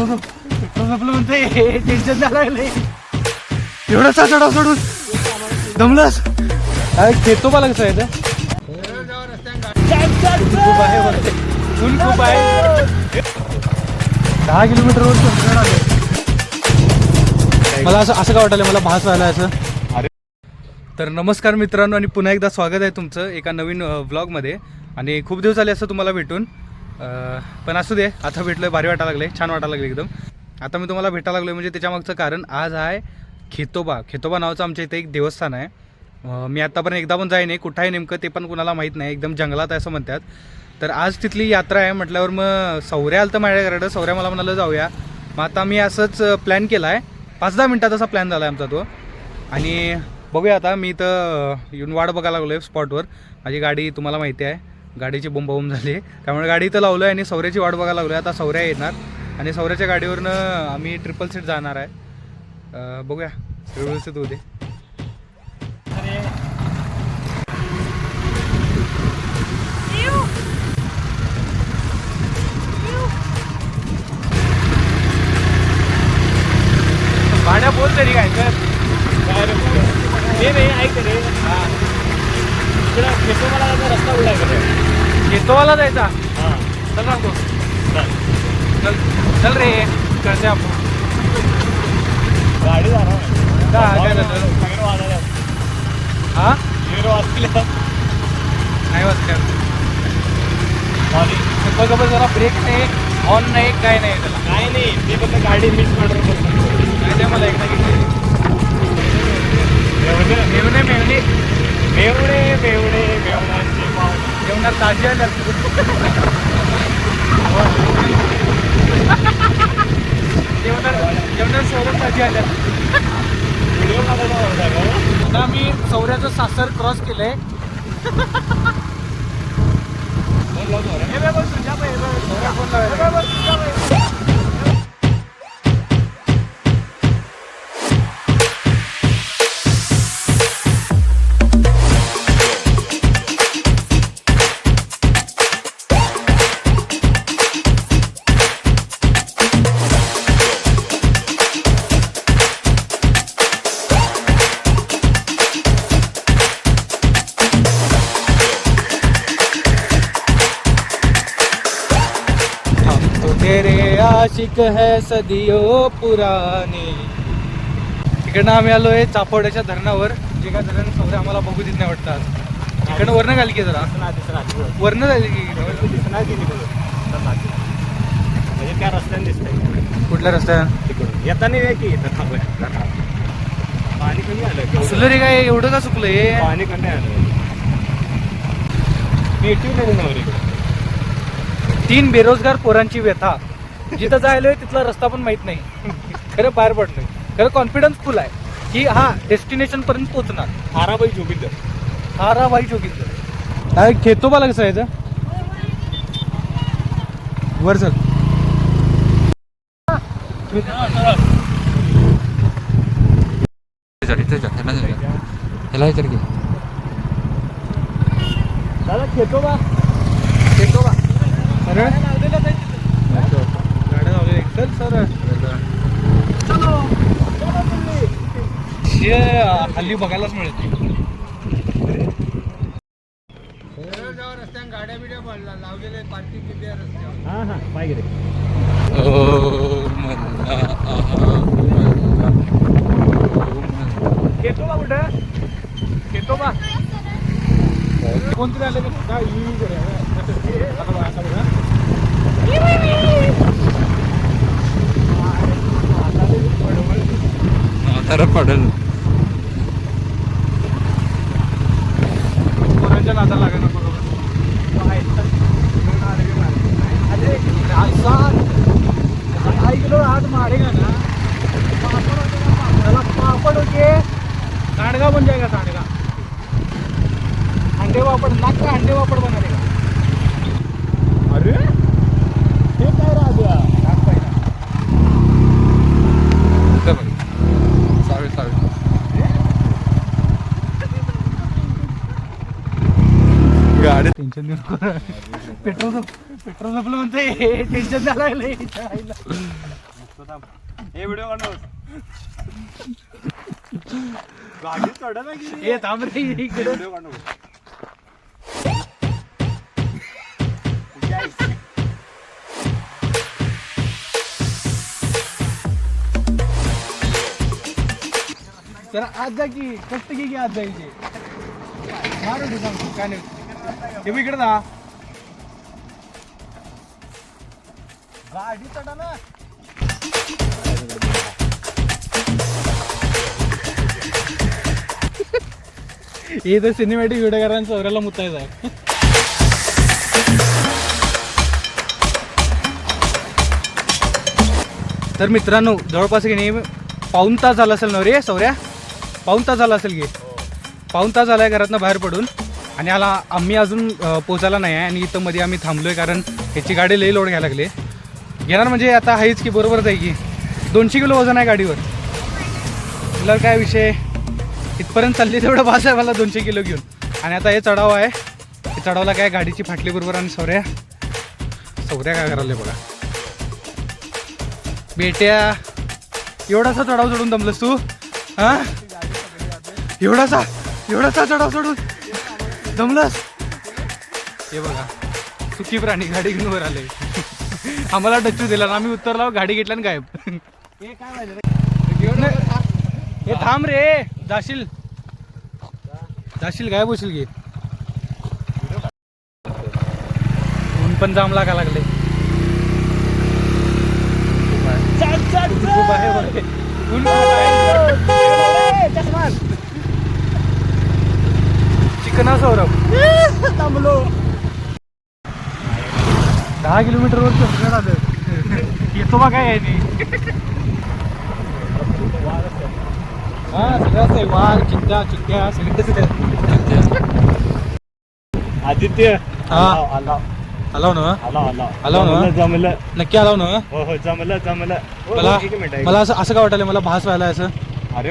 Petrol petrol tension लागले एवढा चढा सोडून दमलास अरे खेतो मला कसं आहे खूप आहे ऊन खूप आहे दहा किलोमीटरवर चंद्रगड मला असं असं का वाटायला मला भास व्हायला असं तर नमस्कार मित्रांनो आणि पुन्हा एकदा स्वागत आहे तुमचं एका नवीन व्लॉगमध्ये आणि खूप दिवस झाले असं तुम्हाला भेटून पण असू दे आता भेटलोय भारी वाटायला लागले छान वाटायला लागले एकदम. आता मी तुम्हाला भेटायला लागलोय म्हणजे त्याच्यामागचं कारण आज आहे खेतोबा. खेतोबा नावाचं आमच्या इथे एक देवस्थान आहे. मी आत्तापर्यंत एकदा पण जाई नाही कुठं आहे नेमकं ते पण कुणाला माहीत नाही एकदम जंगलात आहे असं म्हणतात. तर आज तिथली यात्रा आहे म्हटल्यावर मग सौऱ्या आलं तर माझ्याकडं सौऱ्या मला म्हणालं जाऊया. मग आता मी असंच प्लॅन केला आहे पाच दहा मिनटात असा प्लॅन झाला आहे आमचा तो. आणि बघूया आता मी इथं येऊन वाट बघायला लागलो आहे स्पॉटवर माझी गाडी तुम्हाला माहिती आहे. गाडीची बोंबाबोंब झाली. त्यामुळे गाडी इथं लावलं आहे आणि सौऱ्याची वाट बघायला लागलो आहे आता सौऱ्या येणार. आणि सौऱ्याच्या गाडीवरनं आम्ही ट्रिपल सीट जाणार आहे. बघूया. व्यवस्थित होऊ इकडं खेतो मला आता रस्ता उडा करे येतोवाला जायचा? हां. चल सांगतो चल. चल रे. करते आपण. गाडी जाणार हा? झिरो वाजल्या नाही वाजल्या खाली बघ बघ जरा ब्रेक नाही. ऑन नाही काय नाही. त्याला काय नाही. ते फक्त गाडी मीच ऑर्डर करतो काय ते मला एकदा घेतली बेवडे बेवडे मेवणांचे पाव. जेवणात ताजी आल्या जेवणात जेवणात सोबत ताजी आल्या आता मी चौऱ्याचं सासर क्रॉस केलंय. फोन लावतो आशिक है सदियों पुराने. इकडनं आम्ही आलोय चापोड्याच्या धरणावर. जे काय धरण सौरे आम्हाला बघू देत नाही वाटतात. इकडनं वरनं घाली की जरा. वरनं झाली की. दिसणार की तिकडून. म्हणजे त्या रस्त्याने दिसतंय. कुठल्या रस्त्यानं? तिकडून. येताना ये की. पाणी कमी आलं? सुलं रे काय? एवढं का चुकलंय पाणी कमी आलं नेटिव्ह नाही तीन बेरोजगार पोरांची व्यथा. जिथं जायलोय तिथला रस्ता पण माहीत नाही. खरं बाहेर पडलोय. खरं कॉन्फिडन्स फुल आहे. की हा डेस्टिनेशन पर्यंत पोहोचणार. हाराबाई जोगिंदर. हारा भाई जोगिंदर. काय खेतोबाला कसं यायचं वर चल. ह्याला विचार की दादा खेतो बा खेतोबा. सरळ गाड्या लावलेल्या आहेत. चल सरळ हे हल्ली बघायलाच मिळत नाही गाड्या बिड्या लावलेल्या पार्किंग किती रस्त्यावर हां हल्ली बघायलाच मिळते. खेतो बा कुठं खेतो बा कोणतरी आले का काय यू करे आता बघा आता पोरांच्या नादा लागा नको अरे ऐसा ढाई किलो हाथ मारेगा ना. पापड़ हो जाएगा पापड़ होते. के सांडगा बन जाएगा सांडगा अंडे पापड़ नाक का अंडे पापड़ बना का अरे हे काय राहत्या नाक पाहिजे चालेल चालेल गाडी टेन्शन देऊ नको. पेट्रोल पेट्रोल आपलं म्हणते टेन्शन द्यायला लागले हे व्हिडिओ काढतो गाडी चढा ना ए थांब रे इकडे. व्हिडिओ काढतो जरा आज जा की. कष्ट की आज जायचे. मारू सांगतो काय नाही. हे इकडे जा. गाडी चढा ना. हे तर सिनेमॅटिक व्हिडिओ करायला चौऱ्याला मुतायचा आहे. तर मित्रांनो जवळपास की नाही पाऊन तास झाला असेल ना रे सौऱ्या? पाऊन तास झाला असेल की? पाऊन तास झाला आहे घरातनं बाहेर पडून. आणि आला आम्ही अजून पोचायला नाही आहे. आणि इथं मध्ये आम्ही थांबलो आहे कारण ह्याची गाडी लई लोड घ्यायला लागली. घेणार म्हणजे आता आहेच की बरोबरच आहे की. दोनशे किलो वजन आहे गाडीवर. तुला काय विषय? इथपर्यंत चालली तेवढं भास आहे मला दोनशे किलो घेऊन. आणि आता हे चढाव आहे. हे चढावला काय गाडीची फाटली बरोबर आणि सौऱ्या सौऱ्या काय करायला बघा. बेट्या एवढासा चढाव चढून दमलंस तू? हा? एवढासा? एवढासा चढाव चढून? दमलंस? हे बघा सुखी प्राणी गाडी घेऊन वर आले. आम्हाला डच्चू दिला ना आम्ही उतरला गाडी घेतला आणि गायब. हे हे थांब रे जाशील. जाशील काय बोलशील घे ऊन पण जाम लागा लागले. ऊन आहे. चिकना सौरभ? थांबलो. दहा किलोमीटरवर चढण्यात आलं येतो बा काय आहे हा सगळं वाघ सगळं आदित्य. हा. आला ना? ना? जमलं, नक्की आलाव ना? हो हो जमलं जमलं. मला असं असं काय वाटायला मला भास व्हायला असं. अरे